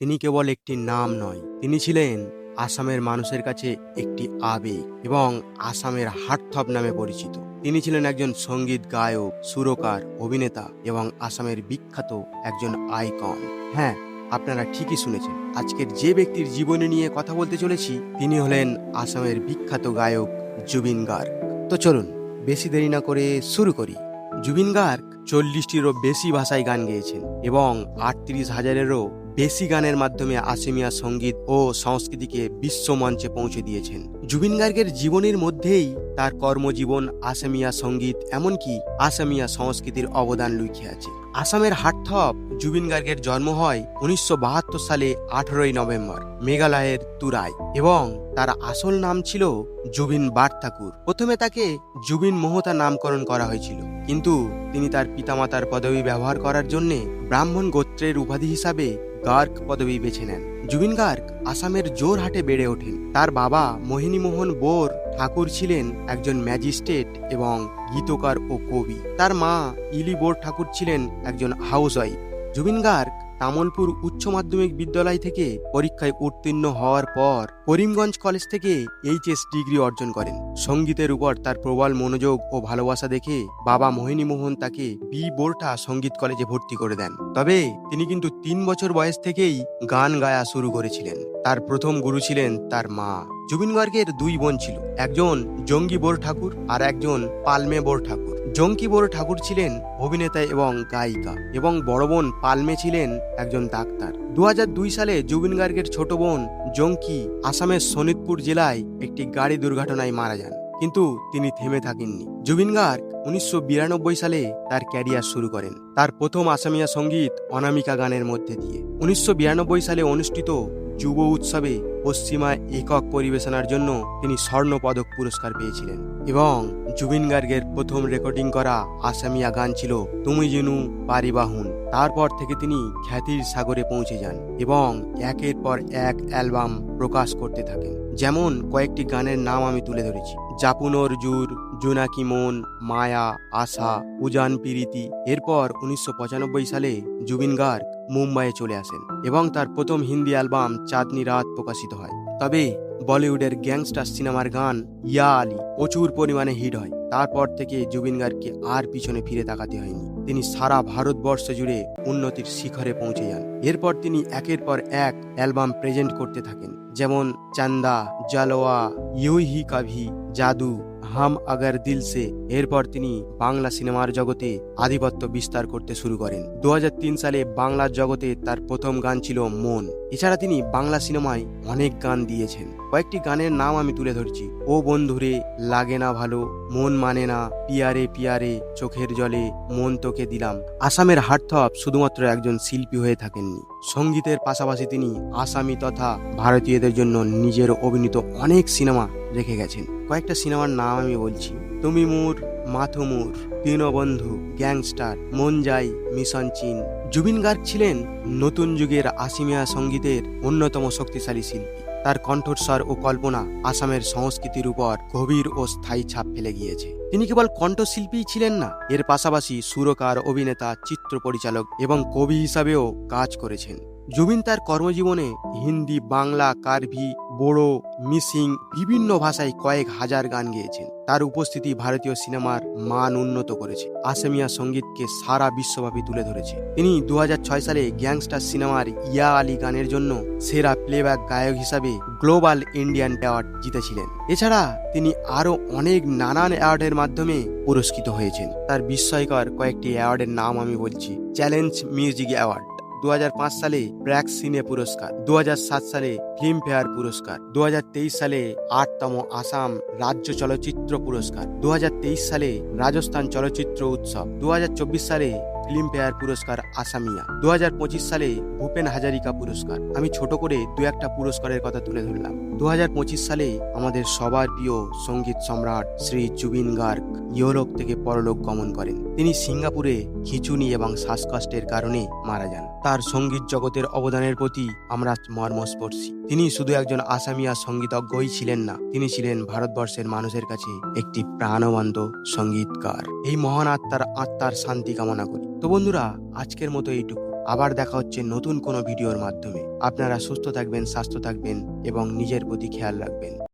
তিনি কেবল একটি নাম নয়, তিনি ছিলেন আসামের মানুষের কাছে একটি আবেগ এবং আসামের হার্টথব নামে পরিচিত। তিনি ছিলেন একজন সংগীত গায়ক, সুরকার, অভিনেতা এবং আসামের বিখ্যাত একজন আইকন। হ্যাঁ আপনারা ঠিকই শুনেছেন, আজকের যে ব্যক্তির জীবনী নিয়ে কথা বলতে চলেছি, তিনি হলেন আসামের বিখ্যাত গায়ক জুবিন গার্গ। তো চলুন, বেশি দেরি না করে শুরু করি। জুবিন গার্গ চল্লিশটিরও বেশি ভাষায় গান গেয়েছেন এবং আটত্রিশ হাজারেরও বেশি গানের মাধ্যমে আসামিয়া সংগীত ও সংস্কৃতিকে বিশ্ব মঞ্চে পৌঁছে দিয়েছেন। জুবিন গার্গের জীবনের মধ্যেই তার কর্মজীবন, আসামিয়া সংগীত, এমনকি আসামিয়া সংস্কৃতির অবদান লুকিয়ে আছে। আসামের হাটথপ জুবিন গার্গের জন্ম হয় উনিশশো বাহাত্তর সালে আঠারোই নভেম্বর, মেঘালয়ের তুরাই, এবং তার আসল নাম ছিল জুবিন বার ঠাকুর প্রথমে তাকে জুবিন মোহতা নামকরণ করা হয়েছিল, কিন্তু তিনি তার পিতামাতার পদবি ব্যবহার করার জন্যে ব্রাহ্মণ গোত্রের উপাধি হিসাবে গার্গ পদবি বেছে নেন। জুবিন গার্গ আসামের জোরহাটে বেড়ে ওঠেন। তার বাবা মোহিনীমোহন বোর ঠাকুর ছিলেন একজন ম্যাজিস্ট্রেট এবং গীতকার ও কবি। তার মা ইলি বোর ঠাকুর ছিলেন একজন হাউস ওয়াইফ জুবিন গার্গ তামলপুর উচ্চ মাধ্যমিক বিদ্যালয় থেকে পরীক্ষায় উত্তীর্ণ হওয়ার পর করিমগঞ্জ কলেজ থেকে এইচএস ডিগ্রি অর্জন করেন। সঙ্গীতের উপর তার প্রবল মনোযোগ ও ভালোবাসা দেখে বাবা মোহিনী মোহন তাকে বি বোরটা সংগীত কলেজে ভর্তি করে দেন। তবে তিনি কিন্তু তিন বছর বয়স থেকেই গান গায়া শুরু করেছিলেন। তার প্রথম গুরু ছিলেন তার মা। জুবিন গার্গের দুই বোন ছিল। একজন জঙ্গি বোর ঠাকুর আর একজন পালমে বোর ঠাকুর জঙ্কি বোর ঠাকুর ছিলেন অভিনেতা এবং গায়িকা এবং বড় বোন পালমে ছিলেন একজন ডাক্তার। দুহাজার দুই সালে জুবিন গার্গের ছোট বোন জঙ্কি আসামের শোনিতপুর জেলায় একটি গাড়ি দুর্ঘটনায় মারা যান, কিন্তু তিনি থেমে থাকেননি। জুবিন গার্গ উনিশশো বিরানব্বই সালে তার ক্যারিয়ার শুরু করেন, তার প্রথম আসামিয়া সংগীত অনামিকা গানের মধ্যে দিয়ে। উনিশশো বিরানব্বই সালে অনুষ্ঠিত যুব উৎসবে পশ্চিমা একক পরিবেশনার জন্য তিনি স্বর্ণ পদক পুরস্কার পেয়েছিলেন এবং জুবিন গার্গের প্রথম রেকর্ডিং করা আসামিয়া গান ছিল তুমি জিনু পারিবাহুন তারপর থেকে তিনি খ্যাতির সাগরে পৌঁছে যান এবং একের পর এক অ্যালবাম প্রকাশ করতে থাকেন। যেমন কয়েকটি গানের নাম আমি তুলে ধরেছি। জাপুনোর জুর জোনাকি মন, মায়া, আশা, উজান পিরিতি। এরপর উনিশশো পঁচানব্বই সালে জুবিন গার্গ মুম্বাইয়ে চলে আসেন এবং তার প্রথম হিন্দি অ্যালবাম চাঁদনি রাত প্রকাশিত হয়। তবে বলিউডের গ্যাংস্টার সিনেমার গান ইয়া আলী প্রচুর পরিমাণে হিট হয়। তারপর থেকে জুবিন গার্গকে আর পিছনে ফিরে তাকাতে হয়নি। তিনি সারা ভারতবর্ষ জুড়ে উন্নতির শিখরে পৌঁছে যান। এরপর তিনি একের পর এক অ্যালবাম প্রেজেন্ট করতে থাকেন, যেমন চান্দা, জালোয়া, ইউই হি কাভি, জাদু হাম আগার দিল সে। এরপর তিনি বাংলা সিনেমার জগতে আধিপত্য বিস্তার করতে শুরু করেন। দু হাজার তিন সালে বাংলার জগতে তার প্রথম গান ছিল মন। এছাড়া তিনি বাংলা সিনেমায় অনেক গান দিয়েছেন। কয়েকটি গানের নাম আমি তুলে ধরছি। ও বন্ধুরে, লাগে না ভালো, মন মানে না, পিয়ারে পিয়ারে, চোখের জলে মন তোকে দিলাম। আসামের হার্থপ শুধুমাত্র একজন শিল্পী হয়ে থাকেননি। সঙ্গীতের পাশাপাশি তিনি আসামি তথা ভারতীয়দের জন্য নিজের অভিনীত অনেক সিনেমা রেখে গেছেন। কয়েকটা সিনেমার নাম আমি বলছি। তুমি মুর মাথুমুর দীনবন্ধু, গ্যাংস্টার মন যাই মিশন চীন। জুবিন গার্গ ছিলেন নতুন যুগের আসিমিয়া সঙ্গীতের অন্যতম শক্তিশালী শিল্পী। তার কণ্ঠস্বর ও কল্পনা আসামের সংস্কৃতির উপর গভীর ও স্থায়ী ছাপ ফেলে গিয়েছে। তিনি কেবল কণ্ঠশিল্পীই ছিলেন না, এর পাশাপাশি সুরকার, অভিনেতা, চিত্র পরিচালক এবং কবি হিসাবেও কাজ করেছেন। জুবিন তার কর্মজীবনে হিন্দি, বাংলা, কার্ভি বোড়ো, মিসিং বিভিন্ন ভাষায় কয়েক হাজার গান গেয়েছেন। তার উপস্থিতি ভারতীয় সিনেমার মান উন্নত করেছে। আসামিয়া সঙ্গীতকে সারা বিশ্বব্যাপী তুলে ধরেছে। তিনি দু হাজার ছয় সালে গ্যাংস্টার সিনেমার ইয়া আলী গানের জন্য সেরা প্লেব্যাক গায়ক হিসাবে গ্লোবাল ইন্ডিয়ান অ্যাওয়ার্ড জিতেছিলেন। এছাড়া তিনি আরও অনেক নানান অ্যাওয়ার্ডের মাধ্যমে পুরস্কৃত হয়েছেন। তার বিস্ময়কর কয়েকটি অ্যাওয়ার্ডের নাম আমি বলছি। চ্যালেঞ্জ মিউজিক অ্যাওয়ার্ড দু হাজার পাঁচ সালে ব্র্যাক সিনে পুরস্কার দু হাজার সাত সালে ফিল্মফেয়ার পুরস্কার দু হাজার তেইশ সালে আটতম আসাম রাজ্য চলচ্চিত্র পুরস্কার দু হাজার তেইশ সালে রাজস্থান চলচ্চিত্র উৎসব দু হাজার চব্বিশ সালে ফিল্মফেয়ার পুরস্কার আসামিয়া দু হাজার পঁচিশ সালে ভূপেন হাজারিকা পুরস্কার। আমি ছোট করে দু একটা পুরস্কারের কথা তুলে ধরলাম। দু হাজার পঁচিশ সালে আমাদের সবার প্রিয় সংগীত সম্রাট শ্রী জুবিন গার্গ ইউরোপ থেকে পরলোক গমন করেন। তিনি সিঙ্গাপুরে খিচুনি এবং শ্বাসকষ্টের কারণে মারা যান। তার সংগীত জগতের অবদানের প্রতি আমরা মর্মস্পর্শী। তিনি শুধু একজন আসামিয়া সঙ্গীতজ্ঞই ছিলেন না, তিনি ছিলেন ভারতবর্ষের মানুষের কাছে একটি প্রাণবন্ত সঙ্গীতকার। এই মহান আত্মার আত্মার শান্তি কামনা করি। তো বন্ধুরা, আজকের মতো এইটুকু। আবার দেখা হচ্ছে নতুন কোনো ভিডিওর মাধ্যমে। আপনারা সুস্থ থাকবেন, স্বাস্থ্য থাকবেন এবং নিজের প্রতি খেয়াল রাখবেন।